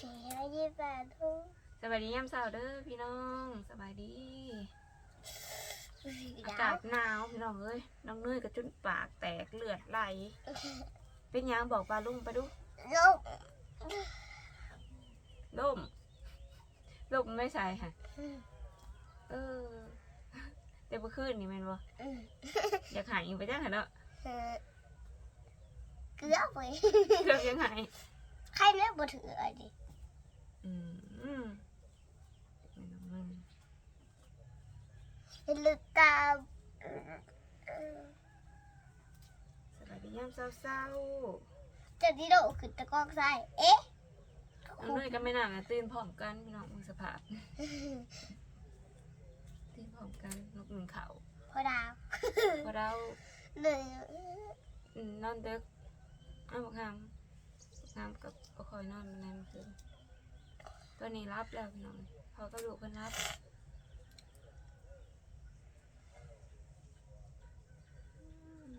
สี่ห้ายี่สิบแปดทุกสบายดียามเช้าเด้อพี่น้องสบายดีสี่อาดากาวศหนาวพี่น้องเอ้ยน้องเนยก็จนปากแตกเลือดไหลเป็นหยังบอกปลาลุงไปดูลบล่มล่มไม่ใช่ค่ะเออแต่เมื่อคืนนี่แม่นบ่อืมอยากหายไปจังหันเนาะเออเกลือไปเรื่องยังไงใครเลือกบ่ถืออะไรดิ อืมอืมแม่น้องเนเห็นลึกตาสบายดียามเช้าจะดิโดขึ้นตะกอกใส่เอ๊ะๆน้องเนยก็ไม่น่าตื่นพร้อมกันพี่น้องมือสภาพตื่นพร้อมกันนกหนึ่งเขาพอดาวพอเราเลยอืมนอนดึกอ้าวบักงามบักงามกับบ่คอยนอนมันนั่นคือ ตอนนี้รับแล้วพี่น้องเขาก็ดูกเพิ่นรับอืม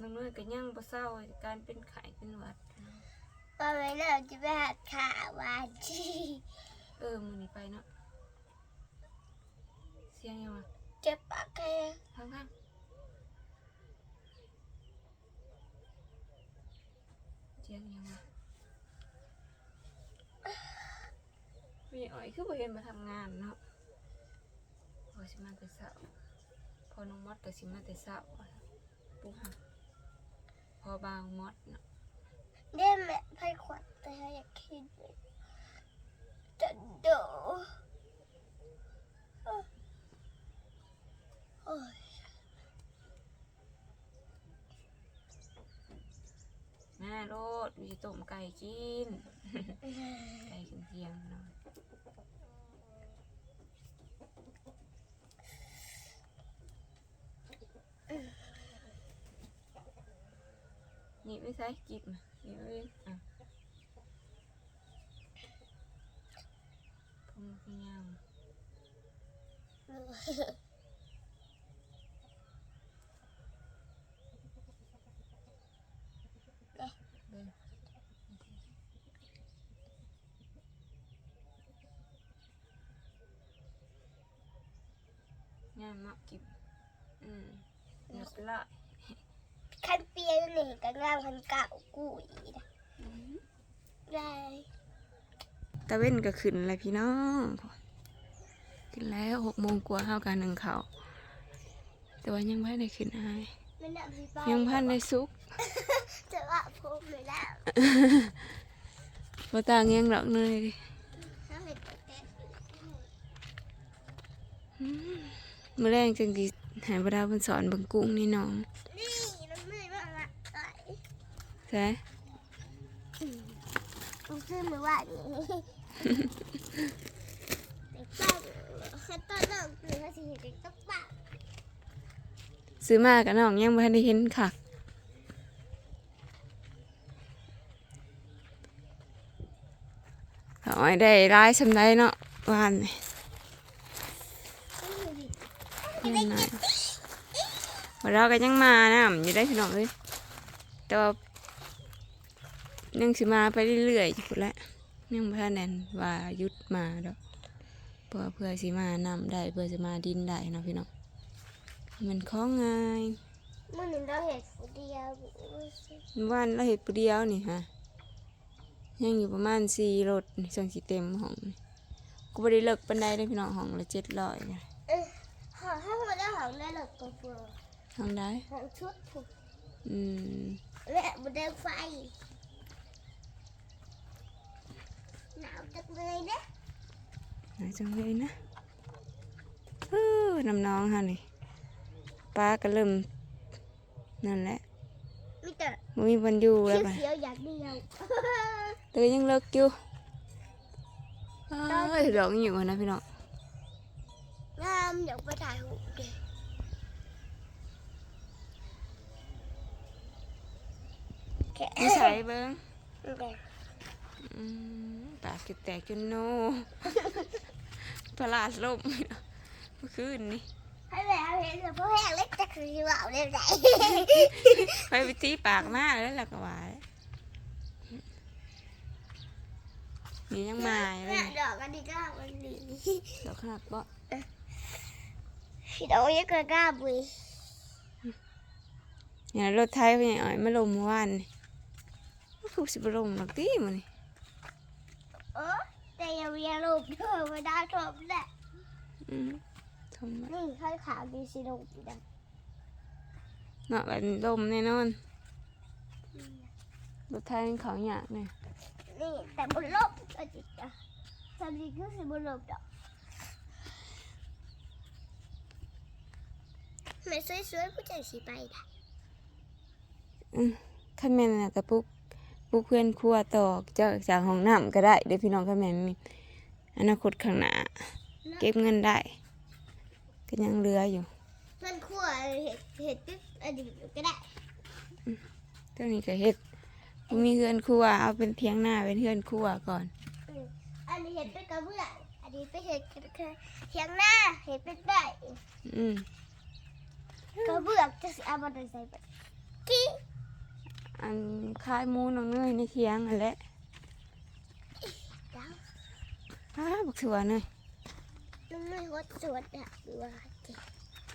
น้องนุ้ยก็ยังบ่เศร้าจากการเป็นไข้เป็นหวัดตอนนี้เราจะไปหัดขาวาจีเออมื้อนี้ไปเนาะเสียงยังวะเจ็บปากแค่ทางข้างเสียงยังวะ มีอ๋อยคือบ่เห็นมาทำงานเนาะพอสิมาแต่เช้าพอน้องมดก็สิมาแต่เช้าปุ๊บพอบางมดเนาะเล่นแม่ไพ่ขวัญแต่อยากคิดจะโดโอ้ยแม่โลดมีต้มไก่กิน ไก่กินเที่ยงเนาะ หยิบไม่ใช่กิบมาหยิบไม่อะผมพยายามย งามมากกิบอืมหนักละคันเปียนี่ก็งามคันเก่ากูอีนะได้ตะเว้นก็ขึ้นเลยพี่น้องขึ้นแล้วหกโมงกว่าเท่ากันหนึ่งเขาแต่ว่ายังไม่ได้ขึ้นอายไม่น่าพี่ป้ายังพันได้ซุก จะว่าผมไม่ได้ บ่ต่างยังดอกเนยดิ ถ้าเห็นแต่แต่ มื้อแรงจังสิใหายบ่ดาวเพิ่นสอนเบิ่งกุ้งนี่น้องนี่น้ำมือมากละไอ้ใช่มันคือมือว่านี่เด็กป้าขั้นตอนแรกคือเขาสิเห็นเด็กต้องป้าซื้อมากับน้องยังบ่ทันได้เห็นค่ะเอาไว้ได้ร้ายสำได้เนาะวานนี่ นั่นน่ะบ่เราก็ยังมานะอยู่ได้พี่น้องเอ้ยแต่ว่ายังสิมาไปเรื่อยๆอยู่พุ่นแหละยังบ่ทันแน่นว่าหยุดมาดอกเพื่อเพื่อสิมานำได้เพื่อสิมาดินได้เนาะพี่น้องมันของง่ายเมื่อหนึ่งเราเห็นคนเดียววันเราเห็ดปูเดียวนี่ฮะยังอยู่ประมาณสี่รถนี่จังสิเต็มห้องนี่กูไม่ได้เลิกปันไดเลยพี่น้องห้องละเจ็ดร้อยเออหอ ถ้ามันได้หอมได้หลอกตัวเปลือกห้องได้หอมชุดถูกอืมและบนเดินไฟหนาวจังเลยนะน่าจังเลยนะเออน้ำน้องฮะนี่ป้าก็เริ่มนั่นแหละมีแต่บ่มีวันอยู่เขีแล้วยวไปเขียวๆอย่างเดียวเลยยังเลิกอยู่เอ้ยดอกยังอยู่นะพี่น้องงามอยากไปถ่ายรูปดิแก นิสัยเบิ้งแกะอืมปากจุดแตกจนโนพลาดลมเมื่อคืนนี่ให้แม่เอาเห็นแต่พวกแห้งเล็กจะคือว่าเอาเร็วไหนไปไปตีปากมากแล้วล่ะก็ว่านี่ยังมาอยู่เลเนี่ยยดอกอันนี้ก็มันดีดอกหักบ่ดอกนี้ก็กล้าบุยเนี่ยรถไทยไปยังอ่อยมาลมเมื่อวานนี่ คือสิบลมหรอกตีมันนี่เออแต่ยังมีอารมณ์เธอไม่ได้ชมแหละอืมทำไมนี่ข้าวขาวดีสิลงดำเนาะกันลมแน่นอนรถไทยมันเขาหยากเนี่ยนี่แต่บนลบก็จิตอะทำดีก็คือบนลบดอกไม่สวยๆผู้ใจสีไปได้ขั้นแม่นน่ะกระปุก ปุกเพื่อนครัวตอกจากจากห้องน้ำก็ได้เดี๋ยวพี่น้องขั้นแม่นมีอนาคตข้างหน้าเก็บเงินได้ ก็ยังเหลืออยู่มันคั่วเห็ดเห็ดปิ๊บอันนี้ก็ได้เท่านี้ก็เฮ็ดบ่มีเฮือนครัวเอาเป็นเทียงหน้าเป็นเฮือนครัวก่อนอืมอันนี้เห็ดเป็นกระเบื้องอันนี้เป็นเห็ดเทียงหน้าเห็ดเป็นได้อืมกระเบื้องจะสิเอามาใส่ไปกี้ อันคายหมูน้องเนยในเทียงอันแหละดาวอ้าบักสัวเนยน้องไม่วัดสวดอะหรือว่าเจ๊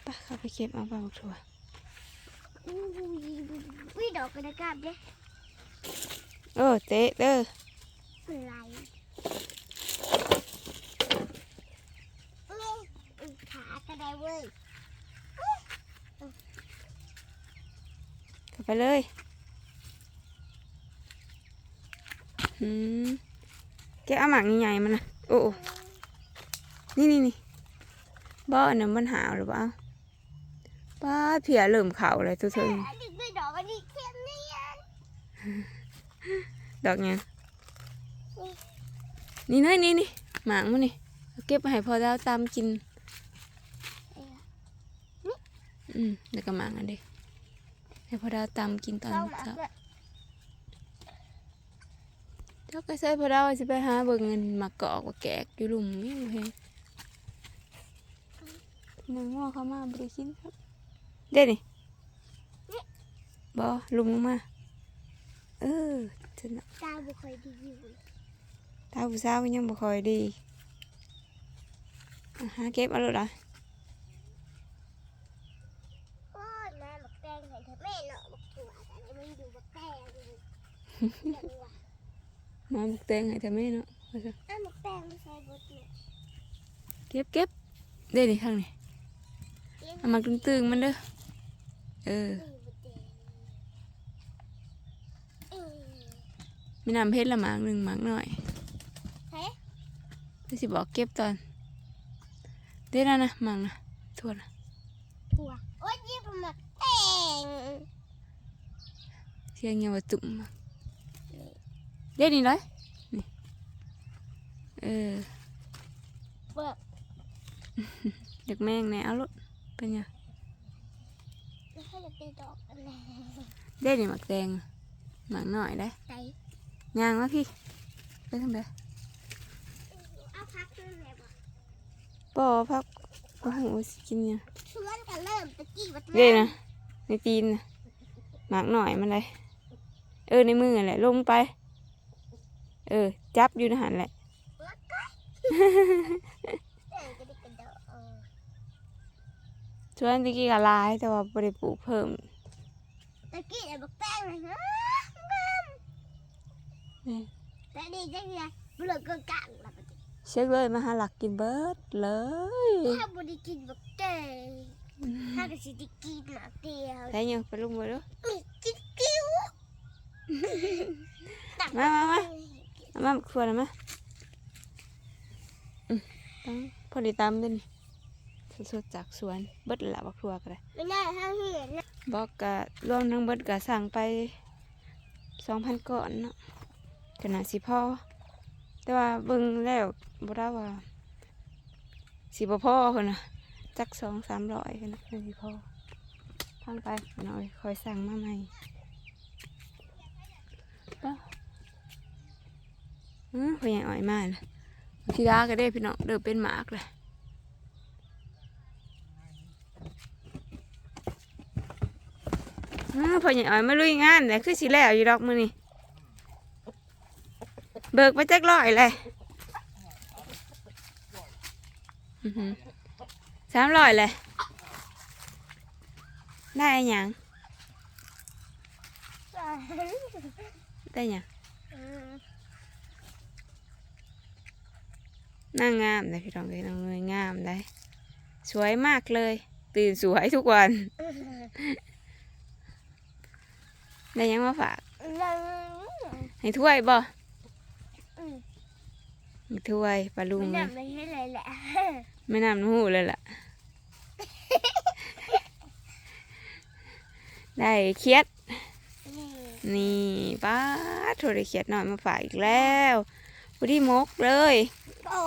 ไปเข้าไปเก็บเอาไปบักสัววิดอกกระกาบเด้เออเตะเด้อเป็นไรนี่ขากระไดเว้ยเข้าไปเลยอืม แกเอาหมากใหญ่ๆมันนะโอ้โอนี่นี่นี่บ่อนี่ยมันหาวหรือเปล่าป้าเพียเริ่มเข่าเลยตัวเธออันนี้ไม่ดอกอันนี้เข้มนี่อันดอกหยังนี่เนยนี่นี่หมากมันนี่เก็บไปให้พอแล้วตามกิน อืมแล้วก็หมากอันเด็กให้พอดาวตามกินตอนเช้า ด้วยเจ้าก็ใส่พอดาวสิไปหาเบิ่งเงินมากอกว่าแกกอยู่หลุมนี่เห็นหนึ่งว่าเขามาบริกินครับ เด็ดนี่บอลุมลงมา เออจะน่ะตาบุคอยดีอยู่ตาผู้สาวก็ยังบ่ค่อยดีอะหาเก็บเอาเลยล่ะโอ้ยแม่บักแตงเห็นเธอแม่เนาะบักถั่วแต่อันนี้มันอยู่บักแตงอ ยู่ยังวะมาบุกแตงให้แต่แม่เนาะว่าซะอ้าวบักแตงไม่ใช่บักเนี่ยเก็บเก็บเด็ดนี่ข้างนี่เอามาตึงๆมันเด้อเออมีน้ำเพชรละหมากหนึ่งหมากหน่อยเฮ้ยจะสิบอกเก็บตอนเด้นะนะหมากนะทวนนะถั่วโอ้ยยี่ปมักแตงเสียงเงียบว่าตุ่มมาก เด้นี่เลยนี่เออเบิกเด็กแมงแนเอารถเป็นไงแล้วให้จะตีดอกอะไรเด้นี่หมากแดงหมากหน่อยได้ใจย่างวะพี่ไปทางใดเอาพักนั่นแหละบอกป่อพักโอ้โหสิกินเนี่ยชวนกันเริ่มตะกี้วัดเด้นะในตีนนะหมากหน่อยมันเลยเออในมือแหละลงไป เออ จับอยู่ในหันแหละแล้วก็เออก็ได้กระโดดเออส่วนตะกี้ก็หลายแต่ว่าบริปลูกเพิ่มตะกี้ไอ้บักแตงเลยฮะงามแต่นี่จังไงเปลือกก็กลางละปะติเช็คเลยมาหาหลักกินเบิร์ดเลยถ้าบุได้กินบักแตงถ้าก็สิได้กินหนักเดียวใช่ยังไปลุงมาดูนี่กินกิ้วมามามาเอา มาครัวนะมาอืมต้องพอดีตามเด้วยนี่สดๆจากสวนเบิดละบักครัวก็ได้ไม่ได้ทั้งเห็นนะบอกกะรวมทั้งเบิดกะสั่งไปสองพันก่อนเนาะขนาดสิพ่อแต่ว่าเบิ่งแล้วบ่ได้ว่าสิบ่พ่อคนน่ะจักสองสามร้อยคนน่ะเป็นสิพ่อพังไปหน่อยคอยสั่งมาใหม่ อือพยังอ่อยมากเลยทีดาก็ได้พี่น้องเดิมเป็นหมากเลยอือพยังอ่อยไมาลุยงานเลยคือสีแล้วอยู่ดอกมือนี่เบิกไปแจ็คลอยเลยสามลอยเลยได้ยังได้ยัง นางงามเลยพี่น้องเลยนางเงยงามได้ สวยมากเลย ตื่นสวยทุกวันได้หยังมาฝากแล้วให้ถ้วยบ่อืมให้ถ้วยปลาลุงไม่เลยนำไม่ให้เลยแหละไม่นำน้ำหูเลยล่ะ ได้เคียดนี่นี่ป้าดโทรได้เคียดหน่อยมาฝากอีกแล้วพอดีมกเลย โอ้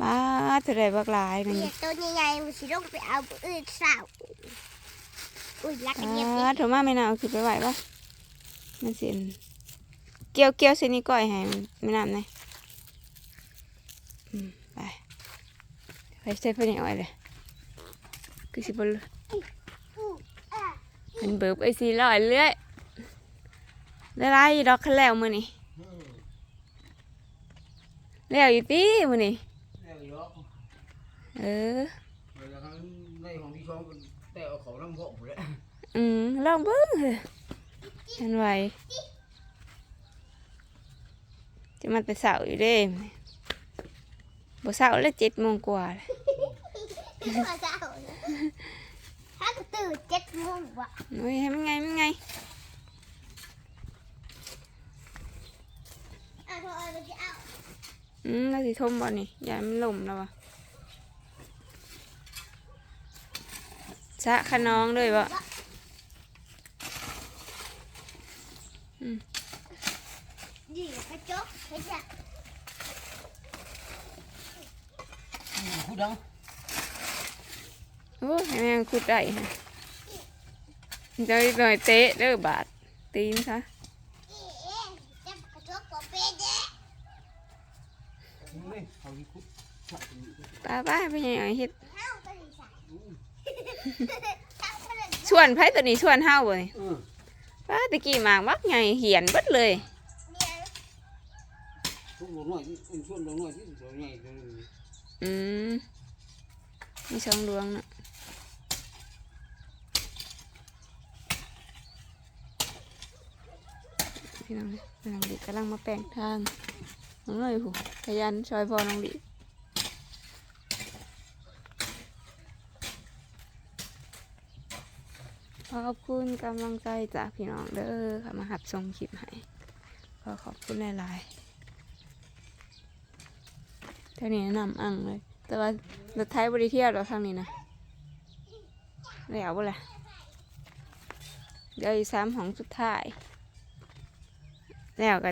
ป้าดโทรได้บักหลายนึงเบียดตัวใหญ่ๆมันสิลงไปเอาผู้อื่นสาวอุ้ยรักกันเยียบป้าดโทรมาไม่นานเอาขึ้นไปไหวปะมันเสียนเกี่ยวเกี่ยวเส้นนี้ก้อยให้ไม่นานเลยอืมไปไปใส่เพื่อนเอาไว้เลยคือสิบเลยเป็นเบิบไอซีลอยเรื่อยได้ไรดอกคันแล้วมือนี่ แล้วอยู่ตีมือนี่แล้วอีกแล้วเออเวลาครั้งในของที่ชอบมันแต่เอาของน้ำพกหมดแล้วอืมลองเบิ้งเถอะทันไหวจะมันไปเสาอยู่เด้บ่เสาแล้วเจ็ดโมงกว่าเลยมาเจ้าถ้ากูตื่นเจ็ดโมงวะโอ้ยให้มันไงมันไงเอาโทรเอาไปเอาอืมแล้วสิทมบ่นี่อย่ามันล่มแล้ววะสะขนองเลยบ่ดีกระจกเห็นจ้ะคู่ดังโอ้ยให้แม่งขุดได้ฮะเจะหน่อยเตะเด้อบาดตีนซะ เอ๊ะจับกระจกบ่เป็นเด้ นี่เอาที่คุดชักอยู่ ป้าป้าไปยังไงเฮ็ดชวนไผตัวนี้ชวนเฮาเออป้าตะกี้หมากมักใหญ่เหียนบิดเลยอืมมีช่องดวงนะพี่น้องพี่น้องดิกำลังมาแปลงทางน้องเลยหูขยันช่วยพอน้องดิ ขอบคุณกำลังใจจากพี่น้องเด้อค่ะมาหับชมคลิปให้ขอขอบคุณหลายๆเท่านี้แนะนำอังเลย แต่ว่ารถไทยบริเที่ยวเราทางนี้นะแล้วบ่ล่ะเดี๋ยวอีกสามของสุดท้าย แล้วก็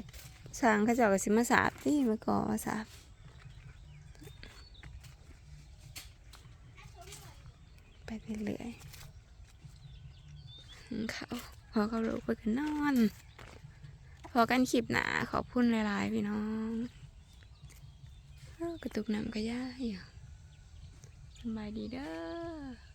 สร้างเขาเจ้าก็สิมาสาบที่มาก่อมาสาบไปเรื่อยๆ เขาพอเขาลูกไปกันนอน พอกันขีบหนาขอบคุณหลายๆพี่น้องกระตุกน้ำกระย่าอยู่สบายดีเด้อ